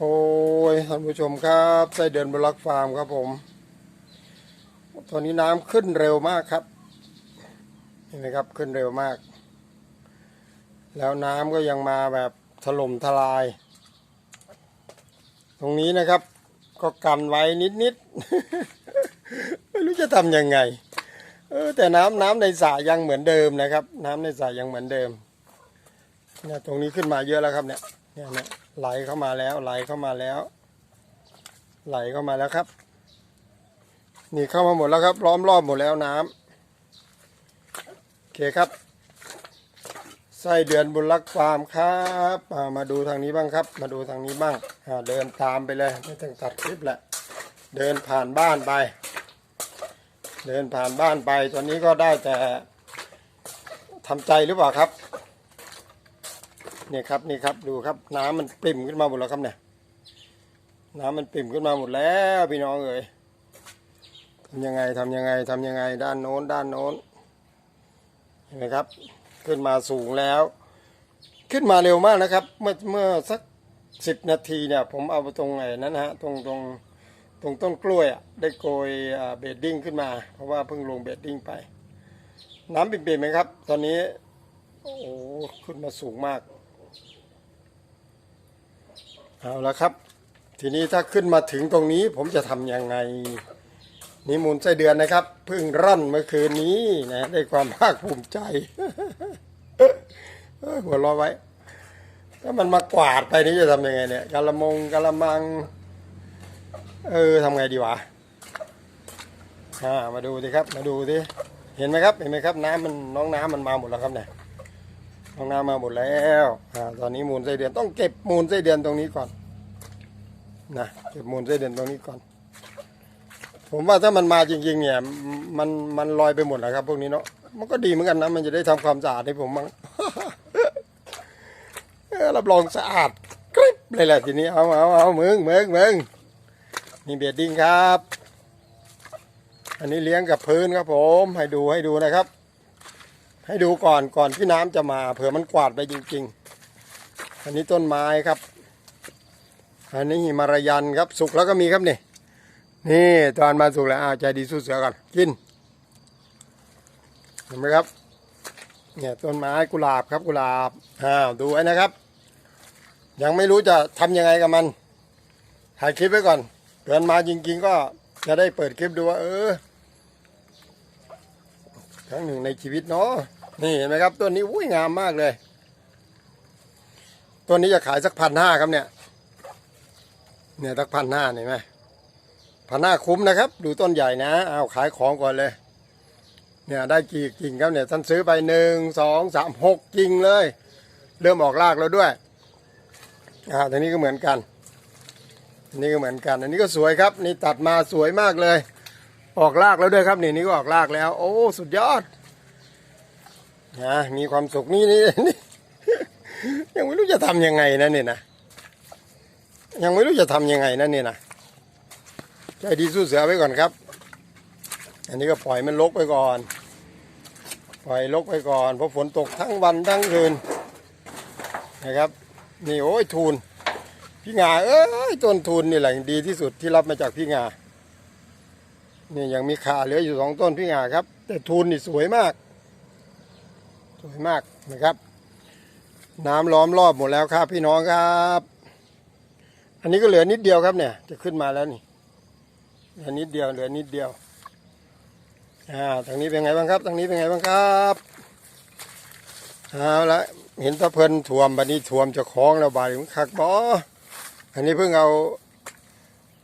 โอ้ยท่านผู้ชมครับไส้เดือนบลักฟาร์มครับผม ตอนนี้น้ำขึ้นเร็วมากครับเห็นไหมครับขึ้นเร็วมาก แล้วน้ำก็ยังมาแบบถล่มทลาย ตรงนี้นะครับ ก็กันไว้นิดๆ ไม่รู้จะทำยังไง เออแต่น้ำน้ำในสระยังเหมือนเดิมนะครับ น้ำในสระยังเหมือนเดิมเนี่ยตรงนี้ขึ้นมาเยอะแล้วครับเนี่ยเนี่ยเนี่ย ไหลเข้ามาแล้วไหลเข้ามาแล้ว ไหลเข้ามาแล้วครับ นี่เข้ามาหมดแล้วครับล้อมรอบหมดแล้วน้ำโอเคครับไส้เดือนบุญรักฟาร์มครับามาดูทางนี้บ้างครับ มาดูทางนี้บ้างาเดินตามไปเลยไม่ต้องตัดคลิปแหละ เดินผ่านบ้านไป เดินผ่านบ้านไปตอนนี้ก็ได้แต่ทำใจหรือเปล่าครับ เนี่ยครับนี่ครับดูครับน้ำมันปริ่มขึ้นมาหมดแล้วครับเนี่ยน้ำมันปริ่มขึ้นมาหมดแล้วพี่น้องเอ๋ยทำยังไงทำยังไงทำยังไงด้านโน้นด้านโน้นเห็นไหมครับ ขึ้นมาสูงแล้ว ขึ้นมาเร็วมากนะครับ เมื่อเมื่อสักสิบนาทีเนี่ย ผมเอาไปตรงไหนนั้นฮะตรงตรงตรงต้นกล้วยอะได้โกยเบดดิ้งขึ้นมา เพราะว่าเพิ่งลงเบดดิ้งไป น้ำปิ่มๆไหมครับ ตอนนี้ โอ้โหขึ้นมาสูงมาก เอาละครับ ทีนี้ถ้าขึ้นมาถึงตรงนี้ผมจะทำยังไง นี่มูลไส้เดือนนะครับเพิ่งรั่นเมื่อคืนนี้นะได้ความภาคภูมิใจหัวเราะไว้ ถ้ามันมากวาดไปนี่จะทำยังไงเนี่ยกะละมงกะละมัง เออทำไงดีวะามาดูสิครับ มาดูสิเห็นไหมครับ เห็นไหมครับ น้ำมันน้องน้ำมันมาหมดแล้วครับเนี่ย น้องน้ำมาหมดแล้วอ่าตอนนี้มูลไส้เดือนต้องเก็บมูลไส้เดือนตรงนี้ก่อนนะเก็บมูลไส้เดือนตรงนี้ก่อน ผมว่าถ้ามันมาจริง ๆ เนี่ย มันมันลอยไปหมดแล้วครับ พวกนี้เนาะมันก็ดีเหมือนกันนะมันจะได้ทำความสะอาดให้ผมมั้งรับรองสะอาดกริบเลยแหละทีนี้เอาเอาเอามึงมึงมึงนี่เบียดดิ้งครับ อันนี้เลี้ยงกับพื้นครับผม ให้ดูให้ดูนะครับ ให้ดูก่อนก่อนที่น้ำจะมา เผื่อมันกวาดไปจริง ๆ อันนี้ต้นไม้ครับ อันนี้หิมารยันครับ สุกแล้วก็มีครับนี่ นี่ตอนมาสุกแล้วอ้าวใจดีสู้เสือก่อนกินเห็นไหมครับ เนี่ยต้นไม้กุหลาบครับกุหลาบอ้าวดูไว้นะครับ ยังไม่รู้จะทำยังไงกับมันถ่ายคลิปไว้ก่อนเกินมาจริง ๆ ก็จะได้เปิดคลิปดูว่าเออ ครั้งหนึ่งในชีวิตเนาะนี่เห็นไหมครับต้นนี้อุ้ยงามมากเลยต้นนี้จะขายสักพันห้าครับเนี่ยเนี่ยสักพันห้าเห็นไหมพันห้าคุ้มนะครับ ดูต้นใหญ่นะเอาขายของก่อนเลย เนี่ยได้กี่กิ่งครับเนี่ยท่านซื้อไปหนึ่งสองสามหกกิ่งเลย เริ่มออกรากแล้วด้วยอ่าทีนี้ก็เหมือนกันนนี้ก็เหมือนกัน อันนี้ก็สวยครับ นี่ตัดมาสวยมากเลย ออกรากแล้วด้วยครับนี่นี่ก็ออกรากแล้ว โอ้สุดยอดนะมีความสุขนี่นี่นี่ยังไม่รู้จะทำยังไงนะเนี่ยนะยังไม่รู้จะทำยังไงนะเนี่ยนะใจดีสู้เสือไว้ก่อนครับ อันนี้ก็ปล่อยมันลกไปก่อน ปล่อยลกไปก่อนเพราะฝนตกทั้งวันทั้งคืนนะครับนี่โอ้ยทูนพี่งาเอ้ยต้นทูนนี่แหละดีที่สุดที่รับมาจากพี่งา นี่ยังมีขาเหลืออยู่สองต้นพี่งาครับ แต่ทูนนี่สวยมาก สวยมากนะครับ น้ำล้อมรอบหมดแล้วครับพี่น้องครับ อันนี้ก็เหลือนิดเดียวครับเนี่ย จะขึ้นมาแล้วนี่เหลือนิดเดียวเหลือนิดเดียวอ่าทางนี้เป็นไงบ้างครับทางนี้เป็นไงบ้างครับเอาละเห็นตะเพิ่นท่วมบัดนี้ท่วมจะคล้องแล้วบาดมันคักบออันนี้เพิ่งเอา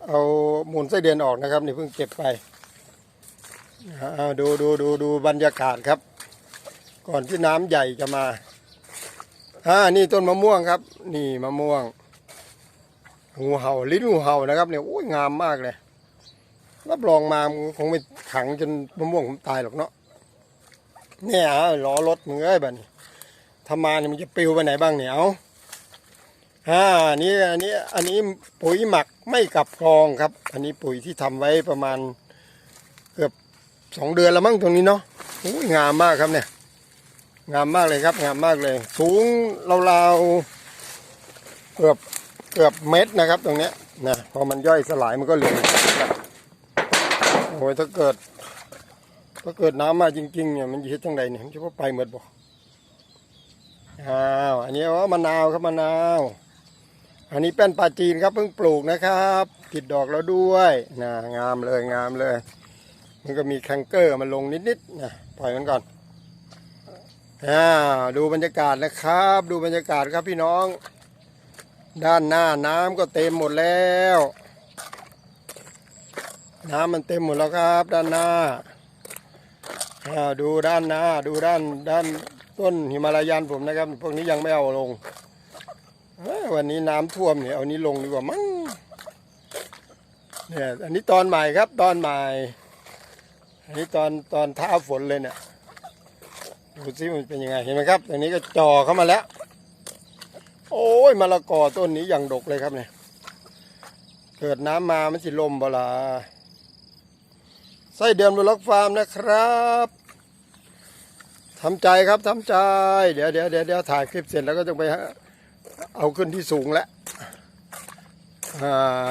เอามูลไส้เดือนออกนะครับ นี่เพิ่งเก็บไป เอาดูดูดูดูบรรยากาศครับ ก่อนที่น้ำใหญ่จะมาอ่านี่ต้นมะม่วงครับ นี่มะม่วง งูเห่าลิ้นงูเห่านะครับเนี่ยโอ้ยงามมากเลยรับรองมาคงไม่ขังจนมะม่วงผมตายหรอกเนาะเนี่ยฮะล้อรถมึงเอ้ยบ้านี้ทำมาเนี่ยมันจะปลิวไปไหนบ้างเนี่ยเอาอ่านนี้อันนี้อันนี้ปุ๋ยหมักไม่กลับกรองครับ อันนี้ปุ๋ยที่ทำไว้ประมาณเกือบ สองเดือนแล้วมั้งตรงนี้เนาะโอ้ยงามมากครับเนี่ย งามมากเลยครับ งามมากเลย สูงราวๆเกือบเกือบเม็ดนะครับ ตรงเนี้ยนะพอมันย่อยสลายมันก็เหลือโอ้ยถ้าเกิดถ้าเกิดน้ำมาจริงๆเนี่ยมันจะเฮ็ดจังไดเนี่ยมันจะว่าไปหมดบ่อ้าวอันนี้ว่ามะนาวครับมะนาว อันนี้เป็นปลาจีนครับเพิ่งปลูกนะครับ ติดดอกแล้วด้วยนะงามเลยงามเลย นก็มีแคนเกอร์มาลงนิดๆนะปล่อยมันก่อนอ่าดูบรรยากาศนะครับ ดูบรรยากาศครับพี่น้อง ด้านหน้าน้ำก็เต็มหมดแล้ว น้ำมันเต็มหมดแล้วครับ ด้านหน้าอ่าดูด้านหน้า ดูด้านด้านต้นหิมาลายันผมนะครับ พวกนี้ยังไม่เอาลงวันนี้น้ำท่วมเนี่ยเอานี้ลงดีกว่ามั้งเนี่ยอันนี้ตอนใหม่ครับตอนใหม่ นนี้ตอนตอนท้าฝนเลยเนี่ยดูซิมันเป็นยังไงเห็นไหมครับอันนี้ก็จ่อเข้ามาแล้ว โอ้ยมะละกอต้นนี้อย่างดกเลยครับเนี่ยเกิดน้ำมามันสิลมบลาไส้เดือนบุล็อกฟาร์มนะครับทำใจครับทำใจ เดี๋ยวเดี๋ยวเดี๋ยวเดี๋ยวถ่ายคลิปเสร็จแล้วก็จะไปเอาขึ้นที่สูงแล้วอ่า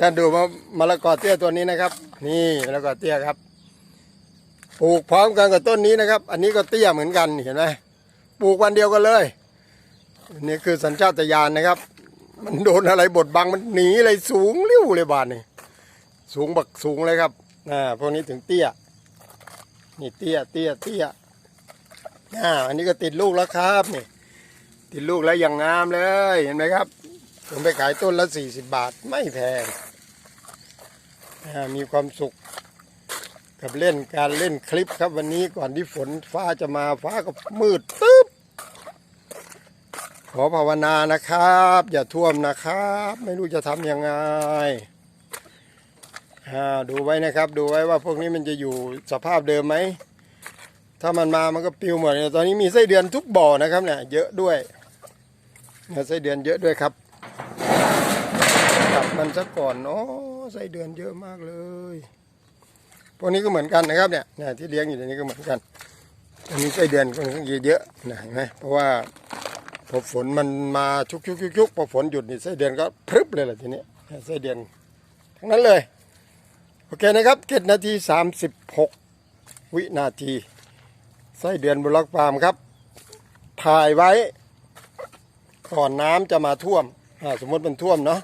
ท่านดูมามะละกอเตี้ยตัวนี้นะครับ นี่มะละกอเตี้ยครับปลูกพร้อมกันกับต้นนี้นะครับ อันนี้ก็เตี้ยเหมือนกันเห็นไหมปลูกวันเดียวกันเลยนนี้คือสัญชาตญาณนะครับ มันโดนอะไรบดบังมันหนีเลยสูงเลี้ยวเลยบานนี่สูงบักสูงเลยครับอ่าพวกนี้ถึงเตี้ย นี่เตี้ยเตี้ยเตี้ยอ่าอันนี้ก็ติดลูกแล้วครับนี่ติดลูกแล้วอย่างงามเลยเห็นไหมครับ ผมไปขายต้นละสี่สิบบาทไม่แพง มีความสุขกับเล่นการเล่นคลิปครับวันนี้ก่อนที่ฝนฟ้าจะมาฟ้าก็มืดตึ๊บขอภาวนานะครับ อย่าท่วมนะครับ ไม่รู้จะทำยังไงดูไว้นะครับ ดูไว้ว่าพวกนี้มันจะอยู่สภาพเดิมไหม ถ้ามันมามันก็ปิวหมดตอนนี้มีไส้เดือนทุกบ่อนะครับเนี่ยเยอะด้วยไส้เดือนเยอะด้วยครับ มันซะก่อนเนาะไส้เดือนเยอะมากเลย พวกนี้ก็เหมือนกันนะครับเนี่ยเนี่ยที่เลี้ยงอยู่ในนี้ก็เหมือนกันอันนี้ไส้เดือนค่อนข้างเยอะนะเห็นไหมเพราะว่าพอฝนมันมาชุกชุกชุกชุกพอฝนหยุดนี่ไส้เดือนก็พรึบเลยแหละทีนี้ไส้เดือนทั้งนั้นเลย โอเคนะครับเจ็ดนาทีสามสิบหกวินาทีไส้เดือนบล็อกฟาร์มครับ ถ่ายไว้ก่อนน้ำจะมาท่วมสมมติมันท่วมเนาะ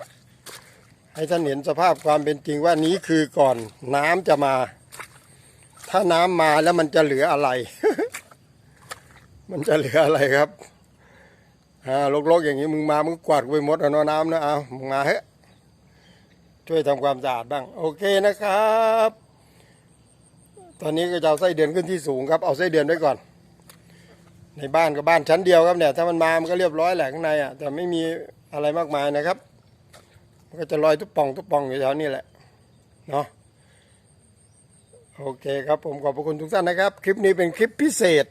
ให้ท่านเห็นสภาพความเป็นจริงว่านี้คือก่อนน้ำจะมา ถ้าน้ำมาแล้วมันจะเหลืออะไร มันจะเหลืออะไรครับอ่าลกๆอย่างนี้มึงมามึงกวาดไปหมดเอาเนาะน้ำนะเอามึงมาเฮ้ช่วยทำความสะอาดบ้าง โอเคนะครับ ตอนนี้ก็จะเอาไส้เดือนขึ้นที่สูงครับ เอาไส้เดือนไว้ก่อน ในบ้านก็บ้านชั้นเดียวครับเนี่ย ถ้ามันมา มันก็เรียบร้อยแหละข้างในอะ แต่ไม่มีอะไรมากมายนะครับ มันก็จะลอยทุบป่องทุบป่องอยู่แถวนี้แหละเนาะโอเคครับผมขอบพระคุณทุกท่านนะครับ คลิปนี้เป็นคลิปพิเศษ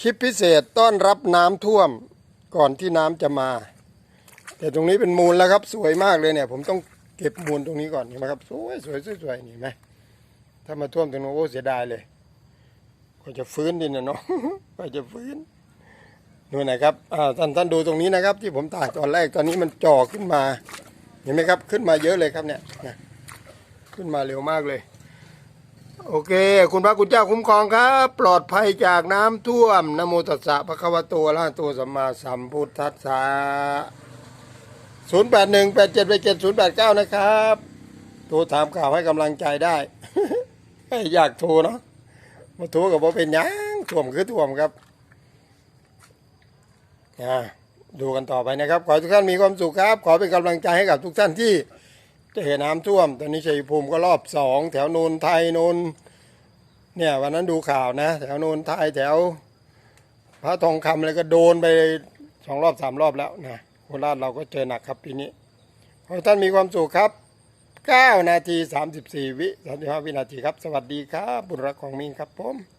คลิปพิเศษต้อนรับน้ำท่วมก่อนที่น้ำจะมา แต่ตรงนี้เป็นมูลแล้วครับ สวยมากเลยเนี่ย ผมต้องเก็บมูลตรงนี้ก่อนเห็นไหมครับสวยสวยสวยสวยนี่ไหมถ้ามาท่วมตรงนู้นโอ้เสียดายเลยก็จะฟื้นดินนะเนาะก็จะฟื้นนู่นนะครับท่านท่านดูตรงนี้นะครับ ที่ผมถ่ายตอนแรกตอนนี้มันจ่อขึ้นมา เห็นไหมครับ ขึ้นมาเยอะเลยครับเนี่ยนะขึ้นมาเร็วมากเลย โอเค คุณพระคุณเจ้าคุ้มครองครับ ปลอดภัยจากน้ำท่วมนโมตัสสะพระคะวะโตอะระหะโตสัมมาสัมพุทธัสสะศูนย์แปดหนึ่งแปดเจ็ดแปดเจ็ดศูนย์แปดเก้านะครับโทรถามข่าวให้กำลังใจได้อยากโทรเนาะมาโทรกับว่าเป็นยังท่วมคือท่วมครับอ่า ดูกันต่อไปนะครับ ขอให้ทุกท่านมีความสุขครับ ขอเป็นกำลังใจให้กับทุกท่านที่จะเห็นน้ำท่วม ตอนนี้ชัยภูมิก็รอบสองแถวโนนไทยนนเนี่ยวันนั้นดูข่าวนะ แถวโนนไทยแถว พระทองคำอะไรก็โดนไปสองรอบสามรอบแล้วนะโคราชเราก็เจอหนักครับปีนี้ขอให้ท่านมีความสุขครับ 9 นาที 34 วิ 35 วินาทีครับ สวัสดีครับ บุญรักของมิงครับผม